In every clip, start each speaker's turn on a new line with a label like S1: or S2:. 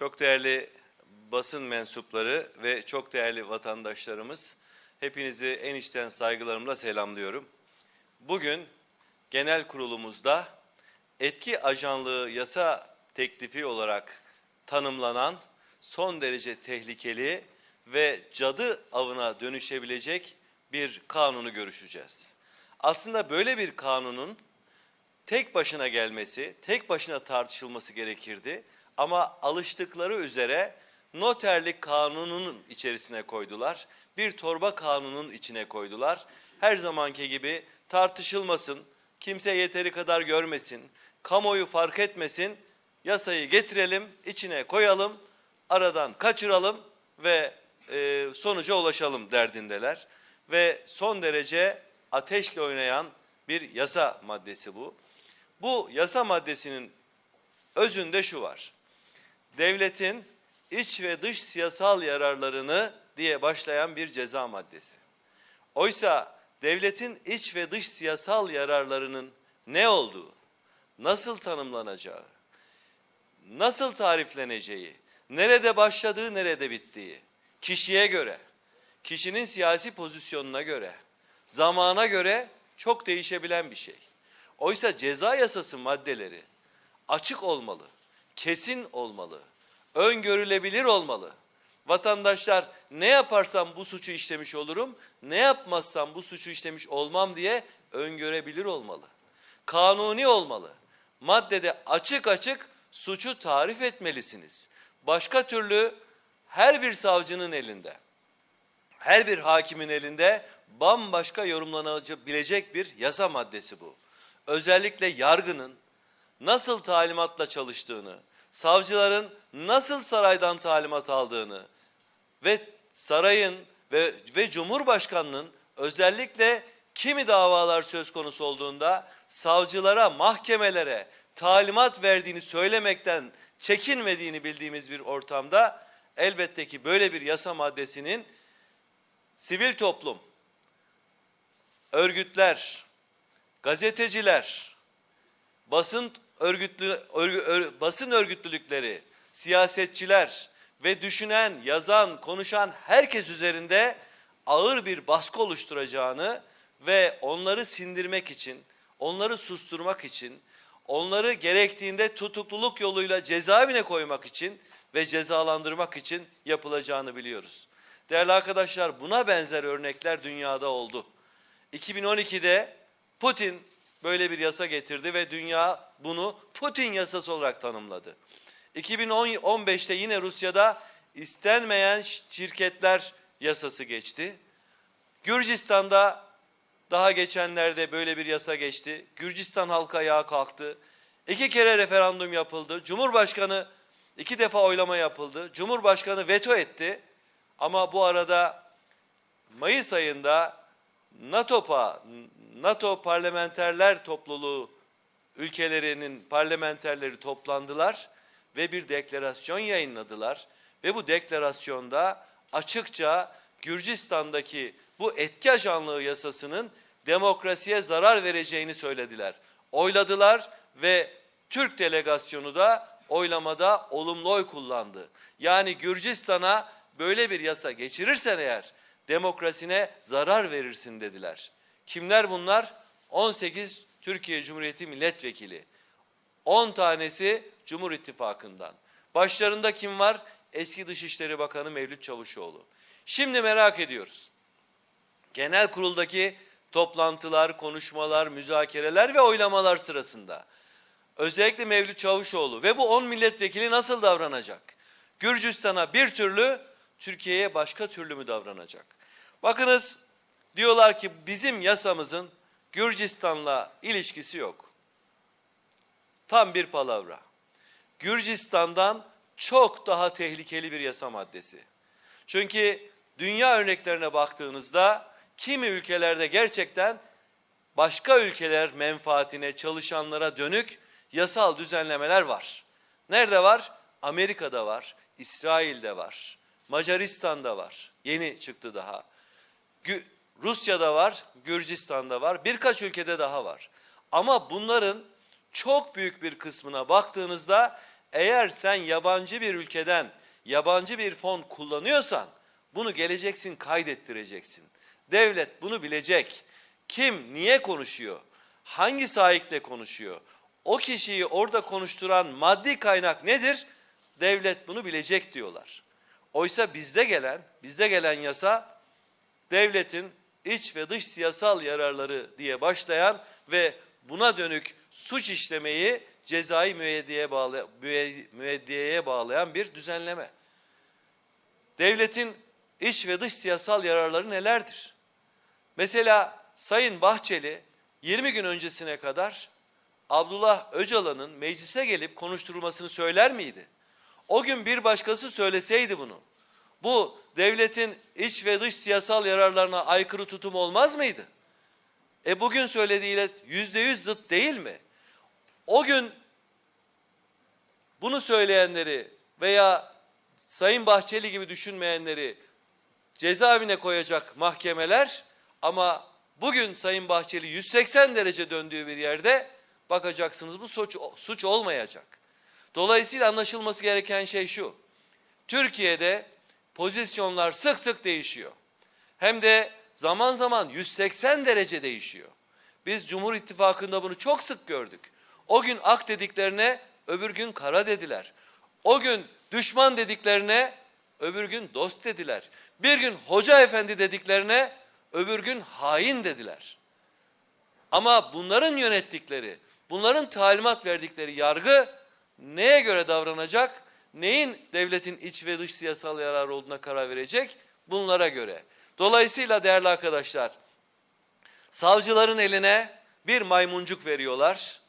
S1: Çok değerli basın mensupları ve çok değerli vatandaşlarımız, hepinizi en içten saygılarımla selamlıyorum. Bugün genel kurulumuzda etki ajanlığı yasa teklifi olarak tanımlanan son derece tehlikeli ve cadı avına dönüşebilecek bir kanunu görüşeceğiz. Aslında böyle bir kanunun tek başına gelmesi, tek başına tartışılması gerekirdi. Ama alıştıkları üzere noterlik kanununun içerisine koydular. Bir torba kanunun içine koydular. Her zamanki gibi tartışılmasın, kimse yeteri kadar görmesin, kamuoyu fark etmesin, yasayı getirelim, içine koyalım, aradan kaçıralım ve e, sonuca ulaşalım derdindeler. Ve son derece ateşle oynayan bir yasa maddesi bu. Bu yasa maddesinin özünde şu var. Devletin iç ve dış siyasal yararlarını diye başlayan bir ceza maddesi. Oysa devletin iç ve dış siyasal yararlarının ne olduğu, nasıl tanımlanacağı, nasıl tarifleneceği, nerede başladığı, nerede bittiği, kişiye göre, kişinin siyasi pozisyonuna göre, zamana göre çok değişebilen bir şey. Oysa ceza yasası maddeleri açık olmalı, kesin olmalı, öngörülebilir olmalı. Vatandaşlar ne yaparsam bu suçu işlemiş olurum, ne yapmazsam bu suçu işlemiş olmam diye öngörebilir olmalı. Kanuni olmalı. Maddede açık açık suçu tarif etmelisiniz. Başka türlü her bir savcının elinde, her bir hakimin elinde bambaşka yorumlanabilecek bir yasa maddesi bu. Özellikle yargının nasıl talimatla çalıştığını, savcıların nasıl saraydan talimat aldığını ve sarayın ve, ve Cumhurbaşkanının özellikle kimi davalar söz konusu olduğunda savcılara, mahkemelere talimat verdiğini söylemekten çekinmediğini bildiğimiz bir ortamda elbette ki böyle bir yasa maddesinin sivil toplum, örgütler, gazeteciler, basın örgütlü örgü, ör- basın örgütlülükleri, siyasetçiler ve düşünen, yazan, konuşan herkes üzerinde ağır bir baskı oluşturacağını ve onları sindirmek için, onları susturmak için, onları gerektiğinde tutukluluk yoluyla cezaevine koymak için ve cezalandırmak için yapılacağını biliyoruz. Değerli arkadaşlar buna benzer örnekler dünyada oldu. 2012'de Putin böyle bir yasa getirdi ve dünya bunu Putin yasası olarak tanımladı. 2015'te yine Rusya'da istenmeyen şirketler yasası geçti. Gürcistan'da daha geçenlerde böyle bir yasa geçti. Gürcistan halkı ayağa kalktı. İki kere referandum yapıldı. Cumhurbaşkanı iki defa oylama yapıldı. Cumhurbaşkanı veto etti. Ama bu arada Mayıs ayında NATO'pa, NATO parlamenterler topluluğu ülkelerinin parlamenterleri toplandılar ve bir deklarasyon yayınladılar. Ve bu deklarasyonda açıkça Gürcistan'daki bu etki ajanlığı yasasının demokrasiye zarar vereceğini söylediler. Oyladılar ve Türk delegasyonu da oylamada olumlu oy kullandı. Yani Gürcistan'a böyle bir yasa geçirirsen eğer demokrasine zarar verirsin dediler. Kimler bunlar? 18 Türkiye Cumhuriyeti milletvekili. 10 tanesi Cumhur İttifakı'ndan. Başlarında kim var? Eski Dışişleri Bakanı Mevlüt Çavuşoğlu. Şimdi merak ediyoruz. Genel kuruldaki toplantılar, konuşmalar, müzakereler ve oylamalar sırasında özellikle Mevlüt Çavuşoğlu ve bu 10 milletvekili nasıl davranacak? Gürcistan'a bir türlü, Türkiye'ye başka türlü mü davranacak? Bakınız diyorlar ki bizim yasamızın Gürcistan'la ilişkisi yok. Tam bir palavra. Gürcistan'dan çok daha tehlikeli bir yasa maddesi. Çünkü dünya örneklerine baktığınızda kimi ülkelerde gerçekten başka ülkeler menfaatine, çalışanlara dönük yasal düzenlemeler var. Nerede var? Amerika'da var, İsrail'de var, Macaristan'da var. Yeni çıktı daha. Gü- Rusya'da var, Gürcistan'da var, birkaç ülkede daha var. Ama bunların çok büyük bir kısmına baktığınızda eğer sen yabancı bir ülkeden yabancı bir fon kullanıyorsan bunu geleceksin kaydettireceksin. Devlet bunu bilecek. Kim niye konuşuyor? Hangi sahiple konuşuyor? O kişiyi orada konuşturan maddi kaynak nedir? Devlet bunu bilecek diyorlar. Oysa bizde gelen, bizde gelen yasa devletin iç ve dış siyasal yararları diye başlayan ve buna dönük suç işlemeyi cezai müeyyideye, bağlı, müeyyideye bağlayan bir düzenleme. Devletin iç ve dış siyasal yararları nelerdir? Mesela Sayın Bahçeli 20 gün öncesine kadar Abdullah Öcalan'ın meclise gelip konuşturulmasını söyler miydi? O gün bir başkası söyleseydi bunu. Bu devletin iç ve dış siyasal yararlarına aykırı tutum olmaz mıydı? E bugün söylediğiyle yüzde yüz zıt değil mi? O gün bunu söyleyenleri veya Sayın Bahçeli gibi düşünmeyenleri cezaevine koyacak mahkemeler ama bugün Sayın Bahçeli 180 derece döndüğü bir yerde bakacaksınız bu suç, suç olmayacak. Dolayısıyla anlaşılması gereken şey şu. Türkiye'de pozisyonlar sık sık değişiyor. Hem de zaman zaman 180 derece değişiyor. Biz Cumhur İttifakı'nda bunu çok sık gördük. O gün ak dediklerine öbür gün kara dediler. O gün düşman dediklerine öbür gün dost dediler. Bir gün hoca efendi dediklerine öbür gün hain dediler. Ama bunların yönettikleri, bunların talimat verdikleri yargı neye göre davranacak? Neyin devletin iç ve dış siyasal yararı olduğuna karar verecek? Bunlara göre. Dolayısıyla değerli arkadaşlar, savcıların eline bir maymuncuk veriyorlar.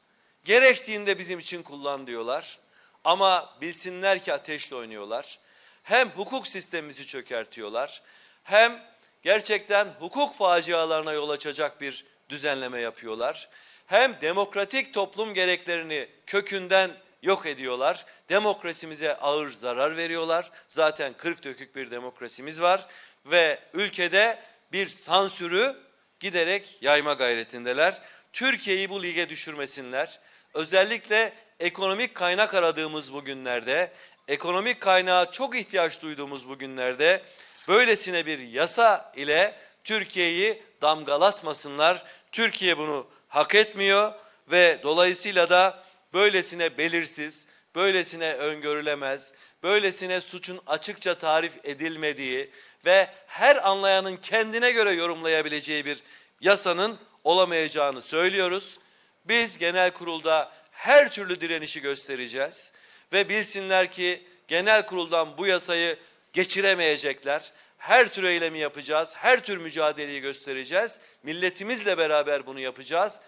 S1: Gerektiğinde bizim için kullan diyorlar. Ama bilsinler ki ateşle oynuyorlar. Hem hukuk sistemimizi çökertiyorlar, hem gerçekten hukuk facialarına yol açacak bir düzenleme yapıyorlar. Hem demokratik toplum gereklerini kökünden yok ediyorlar. Demokrasimize ağır zarar veriyorlar. Zaten kırk dökük bir demokrasimiz var ve ülkede bir sansürü giderek yayma gayretindeler. Türkiye'yi bu lige düşürmesinler. Özellikle ekonomik kaynak aradığımız bu günlerde, ekonomik kaynağa çok ihtiyaç duyduğumuz bu günlerde böylesine bir yasa ile Türkiye'yi damgalatmasınlar. Türkiye bunu hak etmiyor ve dolayısıyla da böylesine belirsiz, böylesine öngörülemez, böylesine suçun açıkça tarif edilmediği ve her anlayanın kendine göre yorumlayabileceği bir yasanın olamayacağını söylüyoruz. Biz genel kurulda her türlü direnişi göstereceğiz ve bilsinler ki genel kuruldan bu yasayı geçiremeyecekler. Her tür eylemi yapacağız, her tür mücadeleyi göstereceğiz. Milletimizle beraber bunu yapacağız.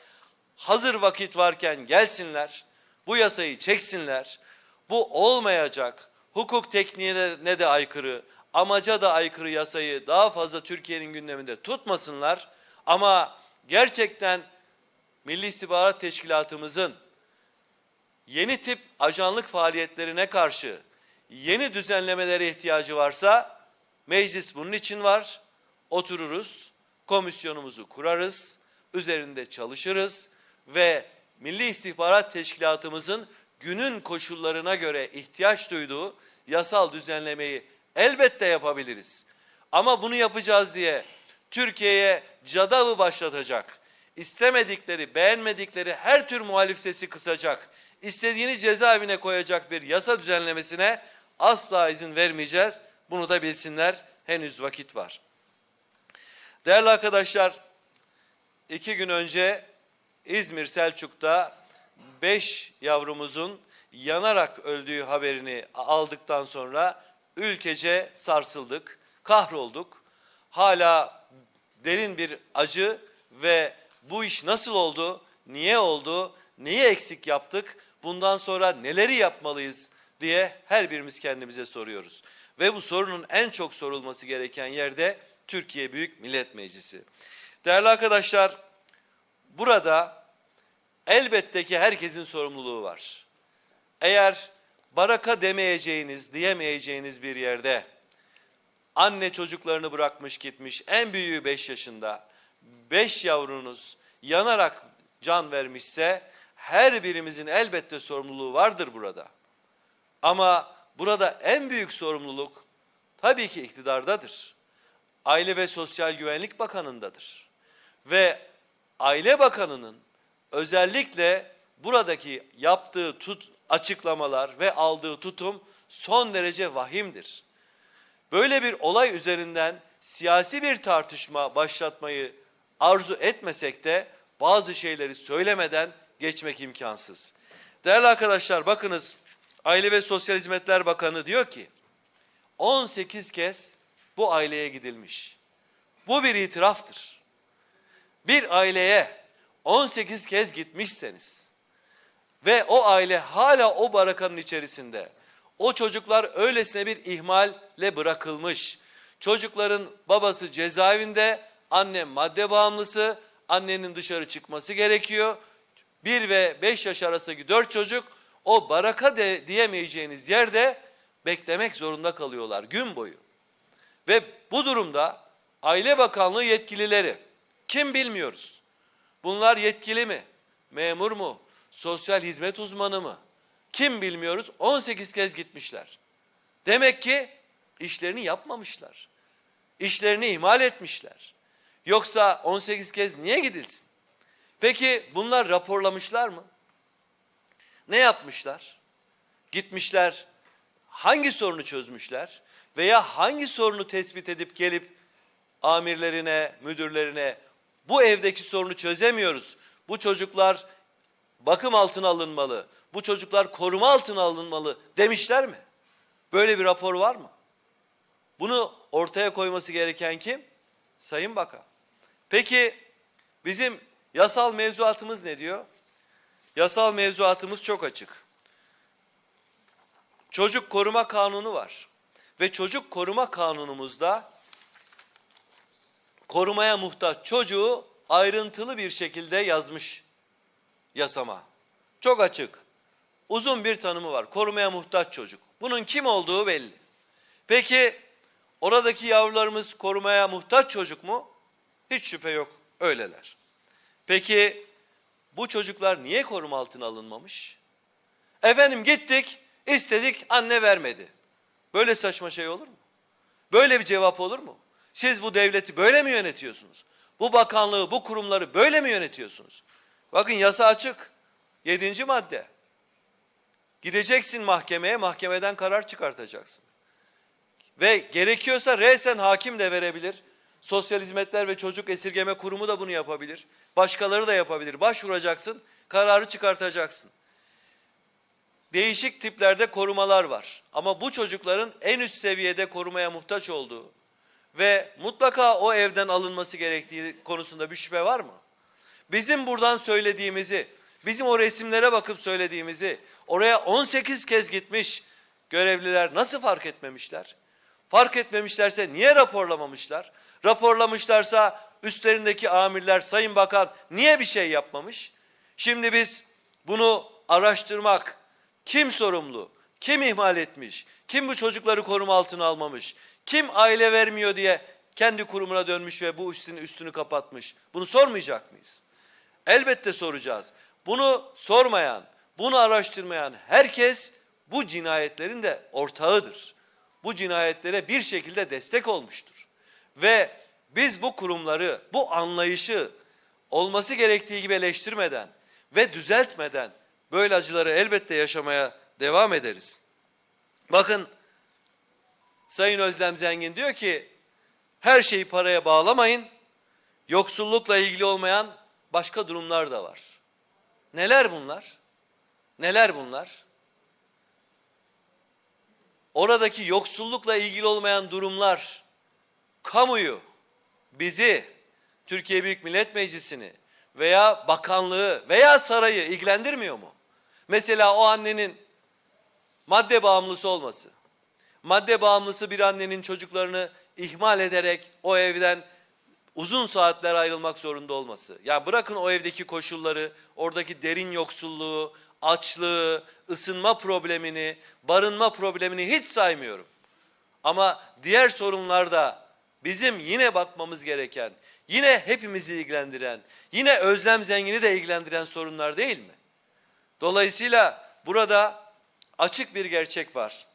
S1: Hazır vakit varken gelsinler, bu yasayı çeksinler. Bu olmayacak, hukuk tekniğine de aykırı, amaca da aykırı yasayı daha fazla Türkiye'nin gündeminde tutmasınlar. Ama gerçekten Milli İstihbarat Teşkilatımızın yeni tip ajanlık faaliyetlerine karşı yeni düzenlemelere ihtiyacı varsa meclis bunun için var. Otururuz, komisyonumuzu kurarız, üzerinde çalışırız ve Milli İstihbarat Teşkilatımızın günün koşullarına göre ihtiyaç duyduğu yasal düzenlemeyi elbette yapabiliriz. Ama bunu yapacağız diye Türkiye'ye cadavı başlatacak, istemedikleri, beğenmedikleri her tür muhalif sesi kısacak, istediğini cezaevine koyacak bir yasa düzenlemesine asla izin vermeyeceğiz. Bunu da bilsinler, henüz vakit var. Değerli arkadaşlar, iki gün önce İzmir Selçuk'ta beş yavrumuzun yanarak öldüğü haberini aldıktan sonra ülkece sarsıldık, kahrolduk. Hala derin bir acı ve bu iş nasıl oldu, niye oldu, neyi eksik yaptık, bundan sonra neleri yapmalıyız diye her birimiz kendimize soruyoruz. Ve bu sorunun en çok sorulması gereken yerde Türkiye Büyük Millet Meclisi. Değerli arkadaşlar, burada elbette ki herkesin sorumluluğu var. Eğer baraka demeyeceğiniz, diyemeyeceğiniz bir yerde anne çocuklarını bırakmış gitmiş, en büyüğü 5 yaşında, 5 yavrunuz yanarak can vermişse her birimizin elbette sorumluluğu vardır burada. Ama burada en büyük sorumluluk tabii ki iktidardadır. Aile ve Sosyal Güvenlik Bakanı'ndadır. Ve Aile Bakanı'nın özellikle buradaki yaptığı tut, açıklamalar ve aldığı tutum son derece vahimdir. Böyle bir olay üzerinden siyasi bir tartışma başlatmayı arzu etmesek de bazı şeyleri söylemeden geçmek imkansız. Değerli arkadaşlar bakınız Aile ve Sosyal Hizmetler Bakanı diyor ki 18 kez bu aileye gidilmiş. Bu bir itiraftır. Bir aileye 18 kez gitmişseniz ve o aile hala o barakanın içerisinde o çocuklar öylesine bir ihmalle bırakılmış. Çocukların babası cezaevinde, anne madde bağımlısı, annenin dışarı çıkması gerekiyor. 1 ve 5 yaş arasındaki 4 çocuk o baraka de, diyemeyeceğiniz yerde beklemek zorunda kalıyorlar gün boyu. Ve bu durumda Aile Bakanlığı yetkilileri kim bilmiyoruz. Bunlar yetkili mi? Memur mu? Sosyal hizmet uzmanı mı? Kim bilmiyoruz 18 kez gitmişler. Demek ki işlerini yapmamışlar. İşlerini ihmal etmişler. Yoksa 18 kez niye gidilsin? Peki bunlar raporlamışlar mı? Ne yapmışlar? Gitmişler hangi sorunu çözmüşler veya hangi sorunu tespit edip gelip amirlerine, müdürlerine bu evdeki sorunu çözemiyoruz. Bu çocuklar bakım altına alınmalı. Bu çocuklar koruma altına alınmalı demişler mi? Böyle bir rapor var mı? Bunu ortaya koyması gereken kim? Sayın Bakan. Peki bizim yasal mevzuatımız ne diyor? Yasal mevzuatımız çok açık. Çocuk koruma kanunu var. Ve çocuk koruma kanunumuzda korumaya muhtaç çocuğu ayrıntılı bir şekilde yazmış yasama. Çok açık. Uzun bir tanımı var. Korumaya muhtaç çocuk. Bunun kim olduğu belli. Peki oradaki yavrularımız korumaya muhtaç çocuk mu? Hiç şüphe yok. Öyleler. Peki bu çocuklar niye koruma altına alınmamış? Efendim gittik, istedik, anne vermedi. Böyle saçma şey olur mu? Böyle bir cevap olur mu? Siz bu devleti böyle mi yönetiyorsunuz? Bu bakanlığı, bu kurumları böyle mi yönetiyorsunuz? Bakın yasa açık. Yedinci madde. Gideceksin mahkemeye, mahkemeden karar çıkartacaksın. Ve gerekiyorsa resen hakim de verebilir. Sosyal Hizmetler ve Çocuk Esirgeme Kurumu da bunu yapabilir. Başkaları da yapabilir. Başvuracaksın, kararı çıkartacaksın. Değişik tiplerde korumalar var. Ama bu çocukların en üst seviyede korumaya muhtaç olduğu ve mutlaka o evden alınması gerektiği konusunda bir şüphe var mı? Bizim buradan söylediğimizi, bizim o resimlere bakıp söylediğimizi, oraya 18 kez gitmiş görevliler nasıl fark etmemişler? Fark etmemişlerse niye raporlamamışlar? Raporlamışlarsa üstlerindeki amirler, Sayın Bakan niye bir şey yapmamış? Şimdi biz bunu araştırmak, kim sorumlu, kim ihmal etmiş, kim bu çocukları koruma altına almamış, kim aile vermiyor diye kendi kurumuna dönmüş ve bu üstünü, üstünü kapatmış. Bunu sormayacak mıyız? Elbette soracağız. Bunu sormayan, bunu araştırmayan herkes bu cinayetlerin de ortağıdır. Bu cinayetlere bir şekilde destek olmuştur. Ve biz bu kurumları, bu anlayışı olması gerektiği gibi eleştirmeden ve düzeltmeden böyle acıları elbette yaşamaya devam ederiz. Bakın Sayın Özlem Zengin diyor ki her şeyi paraya bağlamayın. Yoksullukla ilgili olmayan başka durumlar da var. Neler bunlar? Neler bunlar? Oradaki yoksullukla ilgili olmayan durumlar kamuyu, bizi, Türkiye Büyük Millet Meclisi'ni veya bakanlığı veya sarayı ilgilendirmiyor mu? Mesela o annenin madde bağımlısı olması. Madde bağımlısı bir annenin çocuklarını ihmal ederek o evden uzun saatler ayrılmak zorunda olması. Ya bırakın o evdeki koşulları, oradaki derin yoksulluğu, açlığı, ısınma problemini, barınma problemini hiç saymıyorum. Ama diğer sorunlarda bizim yine bakmamız gereken, yine hepimizi ilgilendiren, yine Özlem Zengin'i de ilgilendiren sorunlar değil mi? Dolayısıyla burada açık bir gerçek var.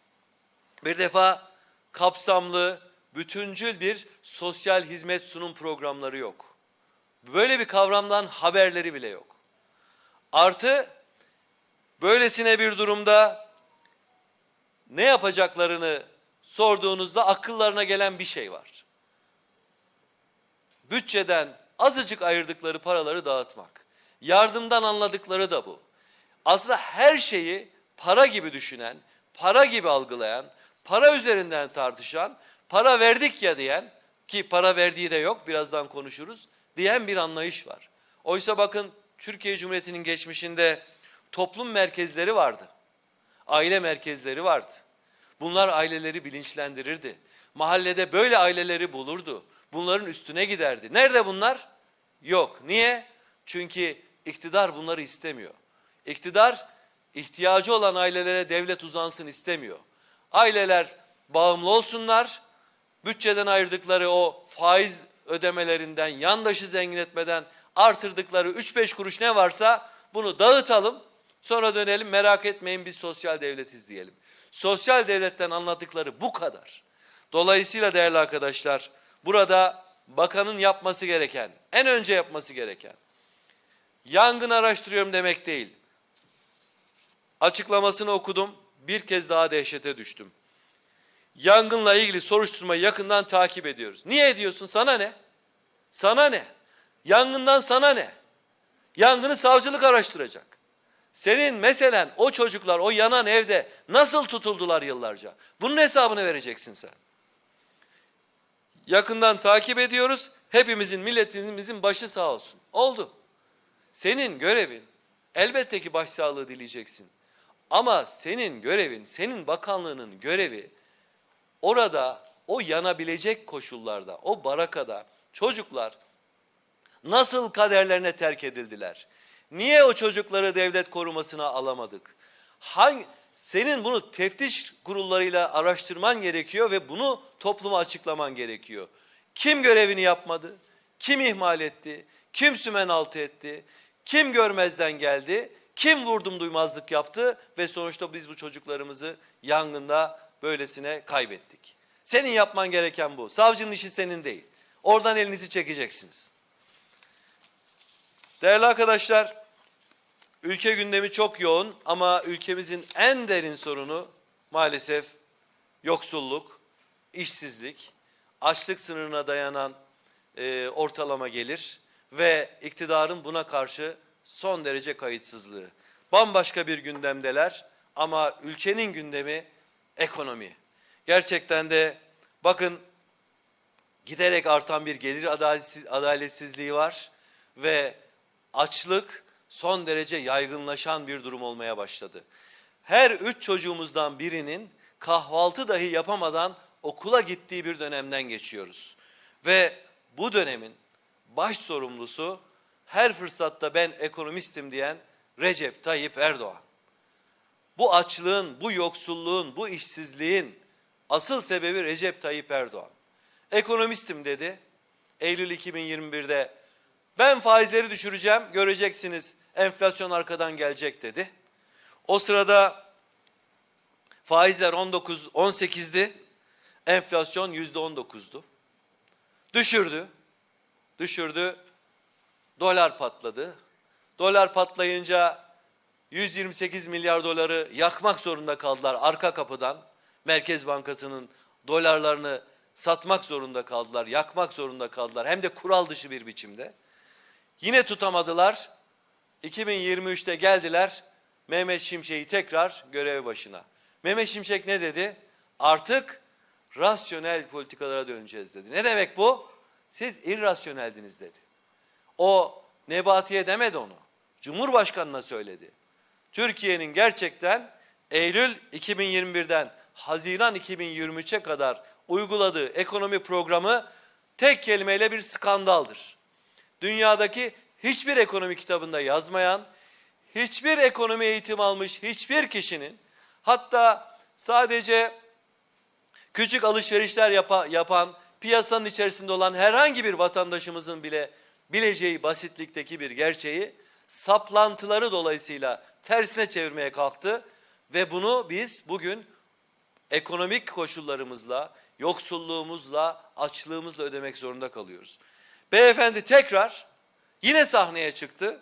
S1: Bir defa kapsamlı, bütüncül bir sosyal hizmet sunum programları yok. Böyle bir kavramdan haberleri bile yok. Artı böylesine bir durumda ne yapacaklarını sorduğunuzda akıllarına gelen bir şey var. Bütçeden azıcık ayırdıkları paraları dağıtmak. Yardımdan anladıkları da bu. Aslında her şeyi para gibi düşünen, para gibi algılayan, para üzerinden tartışan, para verdik ya diyen ki para verdiği de yok birazdan konuşuruz diyen bir anlayış var. Oysa bakın Türkiye Cumhuriyeti'nin geçmişinde toplum merkezleri vardı. Aile merkezleri vardı. Bunlar aileleri bilinçlendirirdi. Mahallede böyle aileleri bulurdu. Bunların üstüne giderdi. Nerede bunlar? Yok. Niye? Çünkü iktidar bunları istemiyor. İktidar ihtiyacı olan ailelere devlet uzansın istemiyor. Aileler bağımlı olsunlar. Bütçeden ayırdıkları o faiz ödemelerinden, yandaşı zengin etmeden artırdıkları 3-5 kuruş ne varsa bunu dağıtalım. Sonra dönelim merak etmeyin biz sosyal devletiz diyelim. Sosyal devletten anlattıkları bu kadar. Dolayısıyla değerli arkadaşlar burada bakanın yapması gereken, en önce yapması gereken yangın araştırıyorum demek değil. Açıklamasını okudum. Bir kez daha dehşete düştüm. Yangınla ilgili soruşturmayı yakından takip ediyoruz. Niye ediyorsun? Sana ne? Sana ne? Yangından sana ne? Yangını savcılık araştıracak. Senin meselen o çocuklar o yanan evde nasıl tutuldular yıllarca? Bunun hesabını vereceksin sen. Yakından takip ediyoruz. Hepimizin milletimizin başı sağ olsun. Oldu. Senin görevin elbette ki başsağlığı dileyeceksin. Ama senin görevin, senin bakanlığının görevi orada o yanabilecek koşullarda, o barakada çocuklar nasıl kaderlerine terk edildiler? Niye o çocukları devlet korumasına alamadık? Hangi, senin bunu teftiş kurullarıyla araştırman gerekiyor ve bunu topluma açıklaman gerekiyor. Kim görevini yapmadı? Kim ihmal etti? Kim sümen altı etti? Kim görmezden geldi? Kim vurdum duymazlık yaptı ve sonuçta biz bu çocuklarımızı yangında böylesine kaybettik. Senin yapman gereken bu. Savcının işi senin değil. Oradan elinizi çekeceksiniz. Değerli arkadaşlar, ülke gündemi çok yoğun ama ülkemizin en derin sorunu maalesef yoksulluk, işsizlik, açlık sınırına dayanan e, ortalama gelir ve iktidarın buna karşı son derece kayıtsızlığı. Bambaşka bir gündemdeler ama ülkenin gündemi ekonomi. Gerçekten de bakın giderek artan bir gelir adaletsizliği var ve açlık son derece yaygınlaşan bir durum olmaya başladı. Her üç çocuğumuzdan birinin kahvaltı dahi yapamadan okula gittiği bir dönemden geçiyoruz. Ve bu dönemin baş sorumlusu her fırsatta ben ekonomistim diyen Recep Tayyip Erdoğan. Bu açlığın, bu yoksulluğun, bu işsizliğin asıl sebebi Recep Tayyip Erdoğan. Ekonomistim dedi. Eylül 2021'de ben faizleri düşüreceğim, göreceksiniz enflasyon arkadan gelecek dedi. O sırada faizler 19 18'di. Enflasyon %19'du. Düşürdü. Düşürdü. Dolar patladı. Dolar patlayınca 128 milyar doları yakmak zorunda kaldılar arka kapıdan. Merkez Bankası'nın dolarlarını satmak zorunda kaldılar, yakmak zorunda kaldılar. Hem de kural dışı bir biçimde. Yine tutamadılar. 2023'te geldiler. Mehmet Şimşek'i tekrar görev başına. Mehmet Şimşek ne dedi? Artık rasyonel politikalara döneceğiz dedi. Ne demek bu? Siz irrasyoneldiniz dedi. O Nebati'ye demedi onu. Cumhurbaşkanına söyledi. Türkiye'nin gerçekten Eylül 2021'den Haziran 2023'e kadar uyguladığı ekonomi programı tek kelimeyle bir skandaldır. Dünyadaki hiçbir ekonomi kitabında yazmayan, hiçbir ekonomi eğitim almış hiçbir kişinin hatta sadece küçük alışverişler yapa, yapan, piyasanın içerisinde olan herhangi bir vatandaşımızın bile bileceği basitlikteki bir gerçeği saplantıları dolayısıyla tersine çevirmeye kalktı Ve bunu biz bugün ekonomik koşullarımızla, yoksulluğumuzla, açlığımızla ödemek zorunda kalıyoruz. Beyefendi tekrar yine sahneye çıktı.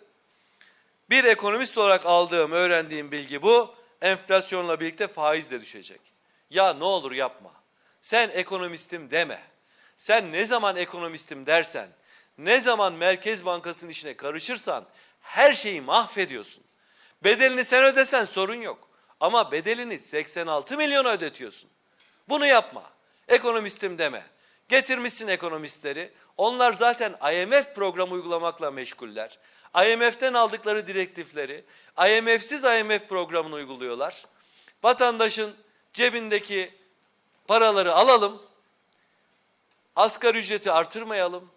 S1: Bir ekonomist olarak aldığım, öğrendiğim bilgi bu. Enflasyonla birlikte faiz de düşecek. Ya ne olur yapma. Sen ekonomistim deme. Sen ne zaman ekonomistim dersen, ne zaman Merkez Bankası'nın işine karışırsan her şeyi mahvediyorsun. Bedelini sen ödesen sorun yok. Ama bedelini 86 milyona ödetiyorsun. Bunu yapma. Ekonomistim deme. Getirmişsin ekonomistleri. Onlar zaten IMF programı uygulamakla meşguller. IMF'den aldıkları direktifleri IMF'siz IMF programını uyguluyorlar. Vatandaşın cebindeki paraları alalım. Asgari ücreti artırmayalım.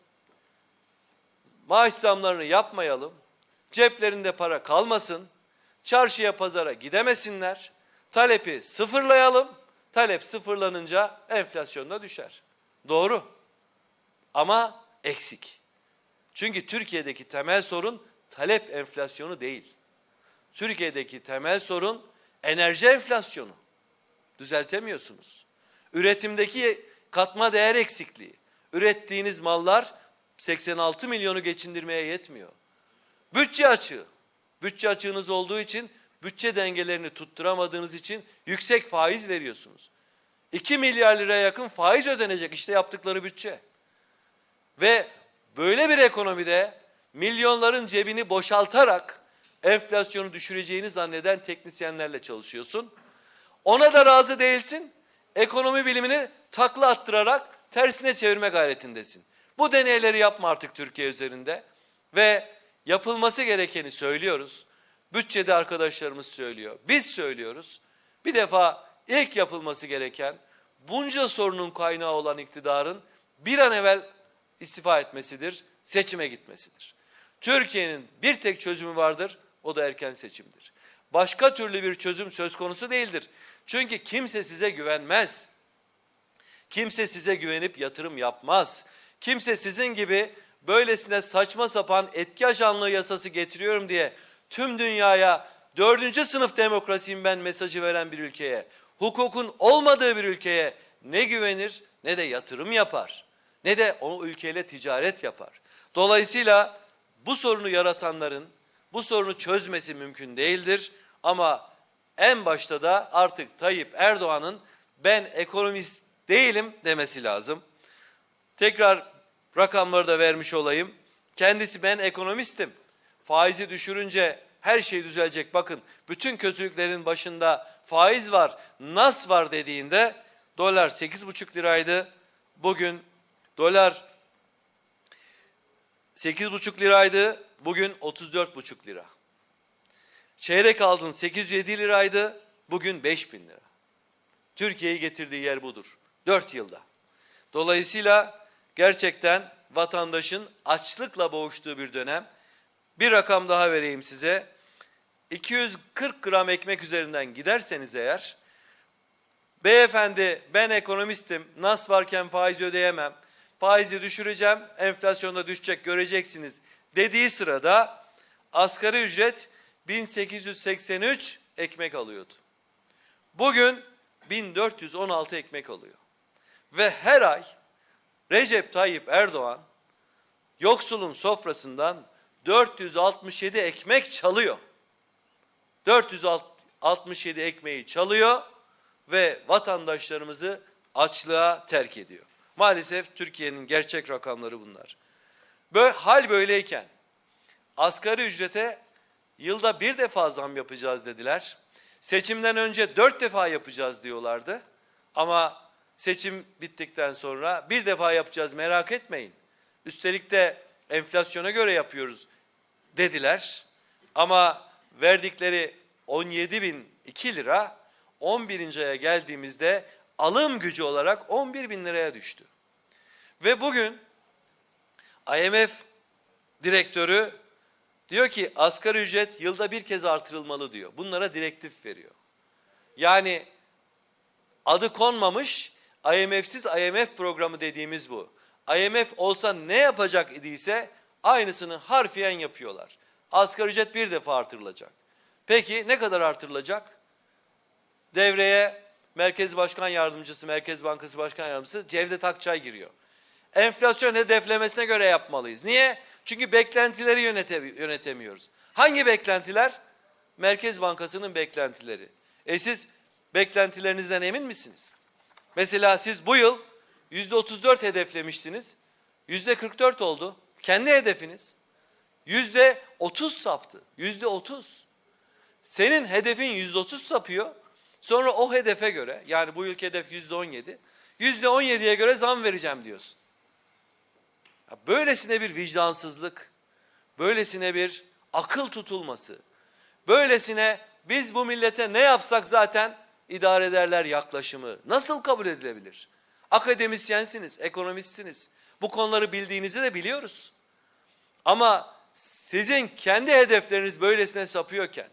S1: Maaş zamlarını yapmayalım. Ceplerinde para kalmasın. Çarşıya pazara gidemesinler. Talepi sıfırlayalım. Talep sıfırlanınca enflasyon da düşer. Doğru. Ama eksik. Çünkü Türkiye'deki temel sorun talep enflasyonu değil. Türkiye'deki temel sorun enerji enflasyonu. Düzeltemiyorsunuz. Üretimdeki katma değer eksikliği. Ürettiğiniz mallar 86 milyonu geçindirmeye yetmiyor. Bütçe açığı. Bütçe açığınız olduğu için bütçe dengelerini tutturamadığınız için yüksek faiz veriyorsunuz. 2 milyar liraya yakın faiz ödenecek işte yaptıkları bütçe. Ve böyle bir ekonomide milyonların cebini boşaltarak enflasyonu düşüreceğini zanneden teknisyenlerle çalışıyorsun. Ona da razı değilsin. Ekonomi bilimini takla attırarak tersine çevirme gayretindesin. Bu deneyleri yapma artık Türkiye üzerinde ve yapılması gerekeni söylüyoruz. Bütçede arkadaşlarımız söylüyor. Biz söylüyoruz. Bir defa ilk yapılması gereken bunca sorunun kaynağı olan iktidarın bir an evvel istifa etmesidir, seçime gitmesidir. Türkiye'nin bir tek çözümü vardır, o da erken seçimdir. Başka türlü bir çözüm söz konusu değildir. Çünkü kimse size güvenmez. Kimse size güvenip yatırım yapmaz. Kimse sizin gibi böylesine saçma sapan etki ajanlığı yasası getiriyorum diye tüm dünyaya dördüncü sınıf demokrasiyim ben mesajı veren bir ülkeye, hukukun olmadığı bir ülkeye ne güvenir ne de yatırım yapar. Ne de o ülkeyle ticaret yapar. Dolayısıyla bu sorunu yaratanların bu sorunu çözmesi mümkün değildir. Ama en başta da artık Tayyip Erdoğan'ın ben ekonomist değilim demesi lazım. Tekrar rakamları da vermiş olayım. Kendisi ben ekonomistim. Faizi düşürünce her şey düzelecek. Bakın bütün kötülüklerin başında faiz var, nas var dediğinde dolar 8,5 liraydı. Bugün dolar 8,5 liraydı. Bugün 34,5 lira. Çeyrek altın 807 liraydı. Bugün 5000 lira. Türkiye'yi getirdiği yer budur. 4 yılda. Dolayısıyla gerçekten vatandaşın açlıkla boğuştuğu bir dönem. Bir rakam daha vereyim size. 240 gram ekmek üzerinden giderseniz eğer, beyefendi ben ekonomistim, nas varken faiz ödeyemem, faizi düşüreceğim, enflasyonda düşecek göreceksiniz dediği sırada asgari ücret 1883 ekmek alıyordu. Bugün 1416 ekmek alıyor. Ve her ay Recep Tayyip Erdoğan yoksulun sofrasından 467 ekmek çalıyor. 467 ekmeği çalıyor ve vatandaşlarımızı açlığa terk ediyor. Maalesef Türkiye'nin gerçek rakamları bunlar. Böyle, hal böyleyken asgari ücrete yılda bir defa zam yapacağız dediler. Seçimden önce dört defa yapacağız diyorlardı. Ama seçim bittikten sonra bir defa yapacağız merak etmeyin. Üstelik de enflasyona göre yapıyoruz dediler. Ama verdikleri 17 bin 2 lira 11. aya geldiğimizde alım gücü olarak 11 bin liraya düştü. Ve bugün IMF direktörü diyor ki asgari ücret yılda bir kez artırılmalı diyor. Bunlara direktif veriyor. Yani adı konmamış IMF'siz IMF programı dediğimiz bu. IMF olsa ne yapacak idiyse aynısını harfiyen yapıyorlar. Asgari ücret bir defa artırılacak. Peki ne kadar artırılacak? devreye Merkez Başkan Yardımcısı, Merkez Bankası Başkan Yardımcısı Cevdet Akçay giriyor. Enflasyon hedeflemesine göre yapmalıyız. Niye? Çünkü beklentileri yönete, yönetemiyoruz. Hangi beklentiler? Merkez Bankası'nın beklentileri. E siz beklentilerinizden emin misiniz? Mesela siz bu yıl yüzde 34 hedeflemiştiniz. Yüzde 44 oldu. Kendi hedefiniz. Yüzde 30 saptı. Yüzde 30. Senin hedefin yüzde 30 sapıyor. Sonra o hedefe göre yani bu yılki hedef yüzde 17. Yüzde 17'ye göre zam vereceğim diyorsun. Ya böylesine bir vicdansızlık, böylesine bir akıl tutulması, böylesine biz bu millete ne yapsak zaten idare ederler yaklaşımı nasıl kabul edilebilir? Akademisyensiniz, ekonomistsiniz. Bu konuları bildiğinizi de biliyoruz. Ama sizin kendi hedefleriniz böylesine sapıyorken,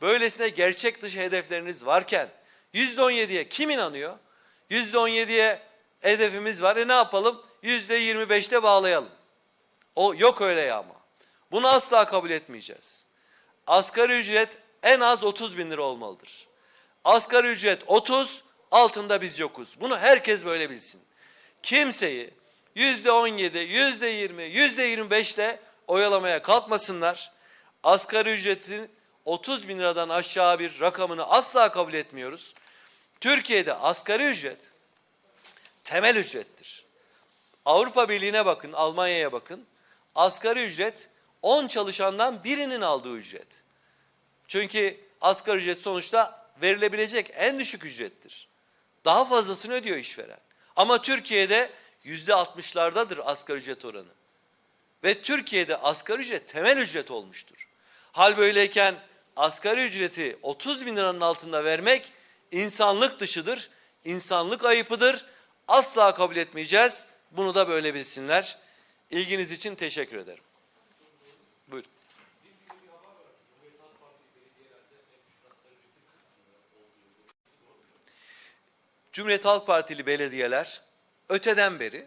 S1: böylesine gerçek dışı hedefleriniz varken yüzde on yediye kim inanıyor? Yüzde on yediye hedefimiz var. E ne yapalım? Yüzde yirmi beşte bağlayalım. O yok öyle ya ama. Bunu asla kabul etmeyeceğiz. Asgari ücret en az 30 bin lira olmalıdır. Asgari ücret 30, altında biz yokuz. Bunu herkes böyle bilsin. Kimseyi yüzde 17, yüzde 20, yüzde 25 ile oyalamaya kalkmasınlar. Asgari ücretin 30 bin liradan aşağı bir rakamını asla kabul etmiyoruz. Türkiye'de asgari ücret temel ücrettir. Avrupa Birliği'ne bakın, Almanya'ya bakın. Asgari ücret 10 çalışandan birinin aldığı ücret. Çünkü asgari ücret sonuçta verilebilecek en düşük ücrettir. Daha fazlasını ödüyor işveren. Ama Türkiye'de yüzde altmışlardadır asgari ücret oranı. Ve Türkiye'de asgari ücret temel ücret olmuştur. Hal böyleyken asgari ücreti 30 bin liranın altında vermek insanlık dışıdır, insanlık ayıpıdır. Asla kabul etmeyeceğiz. Bunu da böyle bilsinler. İlginiz için teşekkür ederim. Cumhuriyet Halk Partili belediyeler öteden beri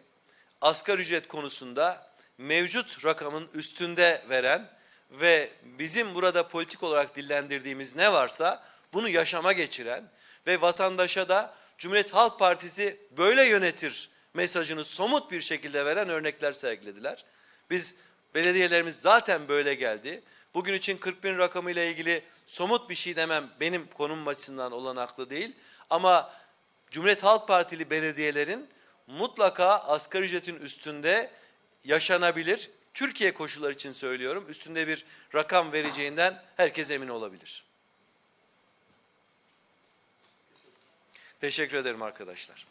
S1: asgari ücret konusunda mevcut rakamın üstünde veren ve bizim burada politik olarak dillendirdiğimiz ne varsa bunu yaşama geçiren ve vatandaşa da Cumhuriyet Halk Partisi böyle yönetir mesajını somut bir şekilde veren örnekler sergilediler. Biz belediyelerimiz zaten böyle geldi. Bugün için 40 bin rakamıyla ilgili somut bir şey demem benim konum açısından olanaklı değil. Ama Cumhuriyet Halk Partili belediyelerin mutlaka asgari ücretin üstünde yaşanabilir, Türkiye koşulları için söylüyorum, üstünde bir rakam vereceğinden herkes emin olabilir. Teşekkür ederim arkadaşlar.